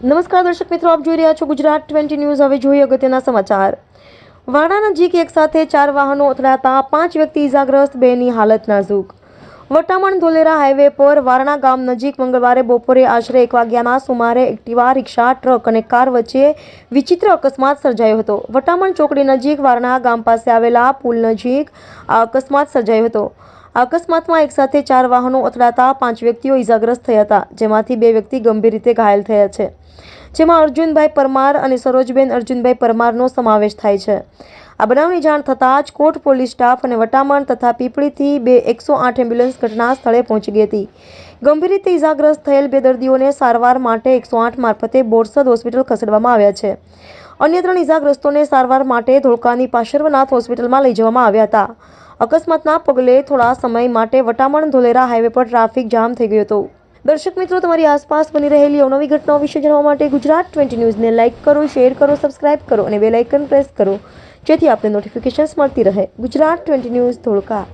નમસ્કાર દર્શક મિત્રો, આપ જોઈ રહ્યા છો ગુજરાત ટ્વેન્ટી ન્યૂઝ. હવે જોઈએ અગત્યના સમાચાર. વારણા નજીક એક સાથે ચાર વાહનો અથડાતા પાંચ વ્યક્તિ ઇજાગ્રસ્ત બેની હાલત નાજુક. વટામણ ધોલેરા હાઈવે પર વારણા ગામ નજીક મંગળવારે બપોરે આશરે એક વાગ્યાના સુમારે એક્ટિવા, રિક્ષા, ટ્રક અને કાર વચ્ચે વિચિત્ર અકસ્માત સર્જાયો હતો. વટામણ ચોકડી નજીક વારણા ગામ પાસે આવેલા પુલ નજીક આ અકસ્માત સર્જાયો હતો. અકસ્માતમાં એકસાથે ચાર વાહનો અથડાતા પાંચ વ્યક્તિઓ ઇજાગ્રસ્ત થયા હતા, જેમાંથી બે વ્યક્તિ ગંભીર રીતે ઘાયલ થયા છે. જેમાં અર્જુનભાઈ પરમાર અને સરોજબેન અર્જુનભાઈ પરમારનો સમાવેશ થાય છે. આ બનાવની જાણ થતાં જ કોટ પોલીસ સ્ટાફ અને વટામણ તથા પીપળીથી બે એકસો આઠ એમ્બ્યુલન્સ ઘટના સ્થળે પહોંચી ગઈ હતી. ગંભીર રીતે ઇજાગ્રસ્ત થયેલ બે દર્દીઓને સારવાર માટે એકસો આઠ મારફતે બોરસદ હોસ્પિટલ ખસેડવામાં આવ્યા છે. અન્ય ત્રણ ઇજાગ્રસ્તોને સારવાર માટે ધોળકાની પાશર્વનાથ હોસ્પિટલમાં લઈ જવામાં આવ્યા હતા. અકસ્માતના પગલે થોડા સમય માટે વટામણ ધોલેરા હાઈવે પર ટ્રાફિક જામ થઈ ગયો હતો. દર્શક મિત્રો, તમારી આસપાસ બની રહેલી અવનવી ઘટનાઓ વિશે જાણવા માટે ગુજરાત ટ્વેન્ટી ન્યૂઝને લાઇક કરો, શેર કરો, સબસ્ક્રાઇબ કરો અને બેલ આઇકન પ્રેસ કરો, જેથી આપને નોટિફિકેશન્સ મળતી રહે. Gujarat twenty news Dholka.